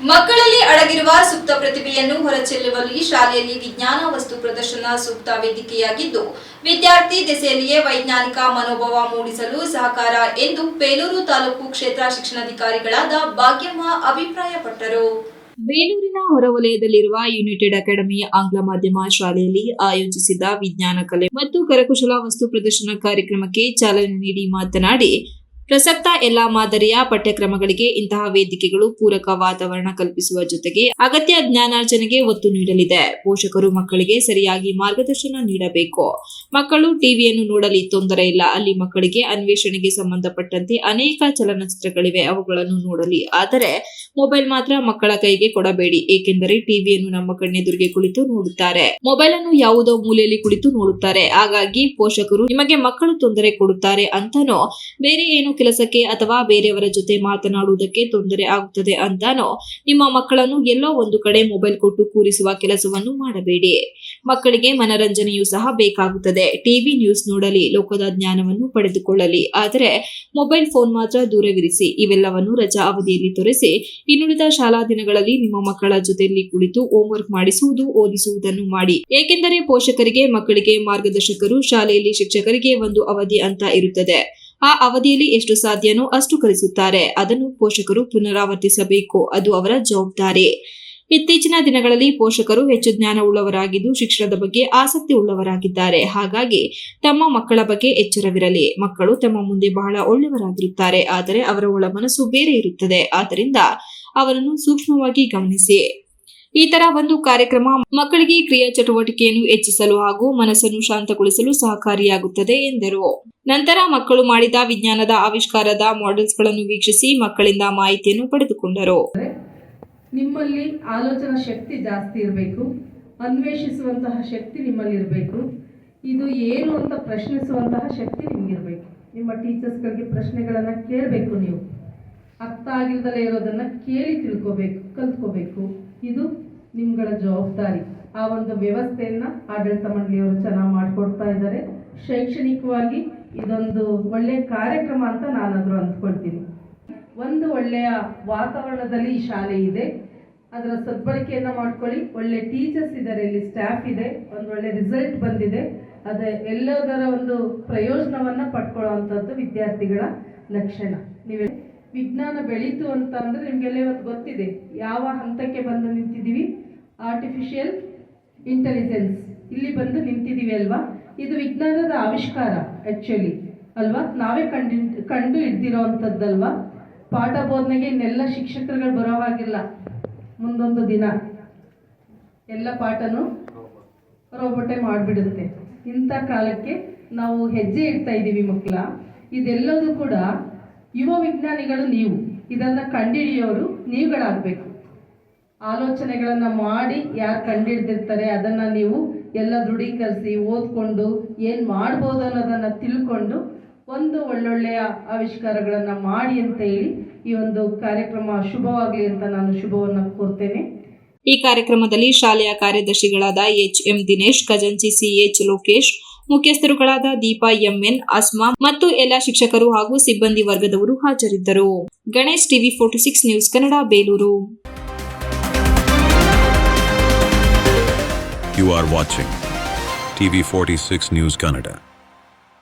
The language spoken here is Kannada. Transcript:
ಮಕ್ಕಳಲ್ಲಿ ಅಡಗಿರುವ ಸುಪ್ತ ಪ್ರತಿಭೆಯನ್ನು ಹೊರಚೆಲ್ಲುವಲ್ಲಿ ಶಾಲೆಯಲ್ಲಿ ವಿಜ್ಞಾನ ವಸ್ತು ಪ್ರದರ್ಶನ ಸೂಕ್ತ ವೇದಿಕೆಯಾಗಿದ್ದು, ವಿದ್ಯಾರ್ಥಿ ದೆಸೆಯಲ್ಲಿಯೇ ವೈಜ್ಞಾನಿಕ ಮನೋಭಾವ ಮೂಡಿಸಲು ಸಹಕಾರ ಎಂದು ಬೇಲೂರು ತಾಲೂಕು ಕ್ಷೇತ್ರ ಶಿಕ್ಷಣಾಧಿಕಾರಿಗಳಾದ ಭಾಗ್ಯಮ್ಮ ಅಭಿಪ್ರಾಯಪಟ್ಟರು. ಬೇಲೂರಿನ ಹೊರವಲಯದಲ್ಲಿರುವ ಯುನೈಟೆಡ್ ಅಕಾಡೆಮಿ ಆಂಗ್ಲ ಮಾಧ್ಯಮ ಶಾಲೆಯಲ್ಲಿ ಆಯೋಜಿಸಿದ್ದ ವಿಜ್ಞಾನ ಕಲೆ ಮತ್ತು ಕರಕುಶಲ ವಸ್ತು ಪ್ರದರ್ಶನ ಕಾರ್ಯಕ್ರಮಕ್ಕೆ ಚಾಲನೆ ನೀಡಿ ಮಾತನಾಡಿ ಪ್ರಸಕ್ತ ಎಲ್ಲಾ ಮಾದರಿಯ ಪಠ್ಯಕ್ರಮಗಳಿಗೆ ಇಂತಹ ವೇದಿಕೆಗಳು ಪೂರಕ ವಾತಾವರಣ ಕಲ್ಪಿಸುವ ಜೊತೆಗೆ ಅಗತ್ಯ ಜ್ಞಾನಾರ್ಜನೆಗೆ ಒತ್ತು ನೀಡಲಿದೆ. ಪೋಷಕರು ಮಕ್ಕಳಿಗೆ ಸರಿಯಾಗಿ ಮಾರ್ಗದರ್ಶನ ನೀಡಬೇಕು. ಮಕ್ಕಳು ಟಿವಿಯನ್ನು ನೋಡಲಿ ತೊಂದರೆ ಇಲ್ಲ. ಅಲ್ಲಿ ಮಕ್ಕಳಿಗೆ ಅನ್ವೇಷಣೆಗೆ ಸಂಬಂಧಪಟ್ಟಂತೆ ಅನೇಕ ಚಲನಚಿತ್ರಗಳಿವೆ. ಅವುಗಳನ್ನು ನೋಡಲಿ. ಆದರೆ ಮೊಬೈಲ್ ಮಾತ್ರ ಮಕ್ಕಳ ಕೈಗೆ ಕೊಡಬೇಡಿ. ಏಕೆಂದರೆ ಟಿವಿಯನ್ನು ನಮ್ಮ ಕಣ್ಣೆದುರಿಗೆ ಕುಳಿತು ನೋಡುತ್ತಾರೆ. ಮೊಬೈಲ್ ಅನ್ನು ಯಾವುದೋ ಮೂಲೆಯಲ್ಲಿ ಕುಳಿತು ನೋಡುತ್ತಾರೆ. ಹಾಗಾಗಿ ಪೋಷಕರು ನಿಮಗೆ ಮಕ್ಕಳು ತೊಂದರೆ ಕೊಡುತ್ತಾರೆ ಅಂತನೋ, ಬೇರೆ ಏನು ಕೆಲಸಕ್ಕೆ ಅಥವಾ ಬೇರೆಯವರ ಜೊತೆ ಮಾತನಾಡುವುದಕ್ಕೆ ತೊಂದರೆ ಆಗುತ್ತದೆ ಅಂತಾನೋ, ನಿಮ್ಮ ಮಕ್ಕಳನ್ನು ಎಲ್ಲೋ ಒಂದು ಕಡೆ ಮೊಬೈಲ್ ಕೊಟ್ಟು ಕೂರಿಸುವ ಕೆಲಸವನ್ನು ಮಾಡಬೇಡಿ. ಮಕ್ಕಳಿಗೆ ಮನರಂಜನೆಯೂ ಸಹ ಬೇಕಾಗುತ್ತದೆ. ಟಿವಿ ನ್ಯೂಸ್ ನೋಡಲಿ, ಲೋಕದ ಜ್ಞಾನವನ್ನು ಪಡೆದುಕೊಳ್ಳಲಿ. ಆದರೆ ಮೊಬೈಲ್ ಫೋನ್ ಮಾತ್ರ ದೂರವಿರಿಸಿ, ಇವೆಲ್ಲವನ್ನು ರಜಾ ಅವಧಿಯಲ್ಲಿ ತೊರೆಸಿ, ಇನ್ನುಳಿದ ಶಾಲಾ ದಿನಗಳಲ್ಲಿ ನಿಮ್ಮ ಮಕ್ಕಳ ಜೊತೆಯಲ್ಲಿ ಕುಳಿತು ಹೋಂವರ್ಕ್ ಮಾಡಿಸುವುದು, ಓದಿಸುವುದನ್ನು ಮಾಡಿ. ಏಕೆಂದರೆ ಪೋಷಕರಿಗೆ, ಮಕ್ಕಳಿಗೆ ಮಾರ್ಗದರ್ಶಕರು, ಶಾಲೆಯಲ್ಲಿ ಶಿಕ್ಷಕರಿಗೆ ಒಂದು ಅವಧಿ ಅಂತ ಇರುತ್ತದೆ. ಆ ಅವಧಿಯಲ್ಲಿ ಎಷ್ಟು ಸಾಧ್ಯನೋ ಅಷ್ಟು ಕಲಿಸುತ್ತಾರೆ. ಅದನ್ನು ಪೋಷಕರು ಪುನರಾವರ್ತಿಸಬೇಕು. ಅದು ಅವರ ಜವಾಬ್ದಾರಿ. ಇತ್ತೀಚಿನ ದಿನಗಳಲ್ಲಿ ಪೋಷಕರು ಹೆಚ್ಚು ಜ್ಞಾನವುಳ್ಳವರಾಗಿದ್ದು ಶಿಕ್ಷಣದ ಬಗ್ಗೆ ಆಸಕ್ತಿ ಉಳ್ಳವರಾಗಿದ್ದಾರೆ. ಹಾಗಾಗಿ ತಮ್ಮ ಮಕ್ಕಳ ಬಗ್ಗೆ ಎಚ್ಚರವಿರಲಿ. ಮಕ್ಕಳು ತಮ್ಮ ಮುಂದೆ ಬಹಳ ಒಳ್ಳೆಯವರಾಗಿರುತ್ತಾರೆ. ಆದರೆ ಅವರ ಒಳ ಮನಸ್ಸು ಬೇರೆ ಇರುತ್ತದೆ. ಆದ್ದರಿಂದ ಅವರನ್ನು ಸೂಕ್ಷ್ಮವಾಗಿ ಗಮನಿಸಿ. ಈ ತರ ಒಂದು ಕಾರ್ಯಕ್ರಮ ಮಕ್ಕಳಿಗೆ ಕ್ರಿಯಾ ಚಟುವಟಿಕೆಯನ್ನು ಹೆಚ್ಚಿಸಲು ಹಾಗೂ ಮನಸ್ಸನ್ನು ಶಾಂತಗೊಳಿಸಲು ಸಹಕಾರಿಯಾಗುತ್ತದೆ ಎಂದರು. ನಂತರ ಮಕ್ಕಳು ಮಾಡಿದ ವಿಜ್ಞಾನದ ಆವಿಷ್ಕಾರದ ಮಾಡೆಲ್ಸ್ಗಳನ್ನು ವೀಕ್ಷಿಸಿ ಮಕ್ಕಳಿಂದ ಮಾಹಿತಿಯನ್ನು ಪಡೆದುಕೊಂಡರು. ನಿಮ್ಮಲ್ಲಿ ಆಲೋಚನಾ ಶಕ್ತಿ ಜಾಸ್ತಿ ಇರಬೇಕು, ಅನ್ವೇಷಿಸುವಂತಹ ಶಕ್ತಿ ನಿಮ್ಮಲ್ಲಿ ಇರಬೇಕು, ಇದು ಏನು ಅಂತ ಪ್ರಶ್ನಿಸುವಂತಹ ಶಕ್ತಿ ನಿಮಗಿರಬೇಕು ನಿಮ್ಮ ಟೀಚರ್ಸ್ಗಳಿಗೆ ಪ್ರಶ್ನೆಗಳನ್ನು ಕೇಳಬೇಕು ನೀವು. ಅರ್ಥ ಆಗಿಲ್ದಲೇ ಇರೋದನ್ನು ಕೇಳಿ ತಿಳ್ಕೋಬೇಕು, ಕಲ್ತ್ಕೋಬೇಕು. ಇದು ನಿಮ್ಗಳ ಜವಾಬ್ದಾರಿ. ಆ ಒಂದು ವ್ಯವಸ್ಥೆಯನ್ನು ಆಡಳಿತ ಮಂಡಳಿಯವರು ಚೆನ್ನಾಗಿ ಮಾಡಿಕೊಡ್ತಾ ಇದ್ದಾರೆ. ಶೈಕ್ಷಣಿಕವಾಗಿ ಇದೊಂದು ಒಳ್ಳೆಯ ಕಾರ್ಯಕ್ರಮ ಅಂತ ನಾನಾದರೂ ಅಂದ್ಕೊಳ್ತೀನಿ. ಒಂದು ಒಳ್ಳೆಯ ವಾತಾವರಣದಲ್ಲಿ ಈ ಶಾಲೆ ಇದೆ. ಅದರ ಸದ್ಬಳಕೆಯನ್ನು ಮಾಡ್ಕೊಳ್ಳಿ. ಒಳ್ಳೆ ಟೀಚರ್ಸ್ ಇದ್ದಾರೆ ಇಲ್ಲಿ ಸ್ಟಾಫ್ ಇದೆ. ಒಂದು ಒಳ್ಳೆ ರಿಸಲ್ಟ್ ಬಂದಿದೆ. ಅದೇ ಎಲ್ಲದರ ಒಂದು ಪ್ರಯೋಜನವನ್ನು ಪಡ್ಕೊಳ್ಳುವಂಥದ್ದು ವಿದ್ಯಾರ್ಥಿಗಳ ಲಕ್ಷಣ. ವಿಜ್ಞಾನ ಬೆಳೀತು ಅಂತ ಅಂದರೆ ನಿಮಗೆಲ್ಲ ಇವತ್ತು ಗೊತ್ತಿದೆ. ಯಾವ ಹಂತಕ್ಕೆ ಬಂದು ನಿಂತಿದ್ದೀವಿ? ಆರ್ಟಿಫಿಷಿಯಲ್ ಇಂಟೆಲಿಜೆನ್ಸ್ ಇಲ್ಲಿ ಬಂದು ನಿಂತಿದ್ದೀವಿ ಅಲ್ವಾ? ಇದು ವಿಜ್ಞಾನದ ಆವಿಷ್ಕಾರ ಆ್ಯಕ್ಚುಲಿ ಅಲ್ವಾ? ನಾವೇ ಕಂಡು ಕಂಡು ಹಿಡ್ದಿರೋ ಅಂಥದ್ದಲ್ವಾ ಪಾಠ ಬೋಧನೆಗೆ ಇನ್ನೆಲ್ಲ ಶಿಕ್ಷಕರುಗಳು ಬರೋ ಹಾಗಿಲ್ಲ. ಮುಂದೊಂದು ದಿನ. ಎಲ್ಲ ಪಾಠನೂ ರೋಬೋಟೇ ಮಾಡಿಬಿಡುತ್ತೆ. ಇಂಥ ಕಾಲಕ್ಕೆ ನಾವು ಹೆಜ್ಜೆ ಇಡ್ತಾ ಇದ್ದೀವಿ ಮಕ್ಕಳ. ಇದೆಲ್ಲದೂ ಕೂಡ ಯುವ ವಿಜ್ಞಾನಿಗಳು ನೀವು. ಇದನ್ನು ಕಂಡಿಡಿಯೋರು ನೀವುಗಳಾಗಬೇಕು. ಆಲೋಚನೆಗಳನ್ನು ಮಾಡಿ ಯಾರು ಕಂಡುಹಿಡ್ದಿರ್ತಾರೆ ಅದನ್ನು ನೀವು ಎಲ್ಲ ದೃಢೀಕರಿಸಿ ಓದ್ಕೊಂಡು ಏನು ಮಾಡ್ಬೋದು ಅನ್ನೋದನ್ನು ತಿಳ್ಕೊಂಡು ಒಂದು ಒಳ್ಳೊಳ್ಳೆಯ ಆವಿಷ್ಕಾರಗಳನ್ನು ಮಾಡಿ ಅಂತ ಹೇಳಿ ಈ ಒಂದು ಕಾರ್ಯಕ್ರಮ ಶುಭವಾಗಲಿ ಅಂತ ನಾನು ಶುಭವನ್ನು ಕೋರ್ತೇನೆ. ಈ ಕಾರ್ಯಕ್ರಮದಲ್ಲಿ ಶಾಲೆಯ ಕಾರ್ಯದರ್ಶಿಗಳಾದ H M Dinesh Kajanji C H Lokesh ಮುಖ್ಯಸ್ಥರುಗಳಾದ Deepa MN, Asma ಮತ್ತು ಎಲ್ಲ ಶಿಕ್ಷಕರು ಹಾಗೂ ಸಿಬ್ಬಂದಿ ವರ್ಗದವರು ಹಾಜರಿದ್ದರು Ganesh TV forty six news Kannada, Belur You are watching TV46 News Kannada.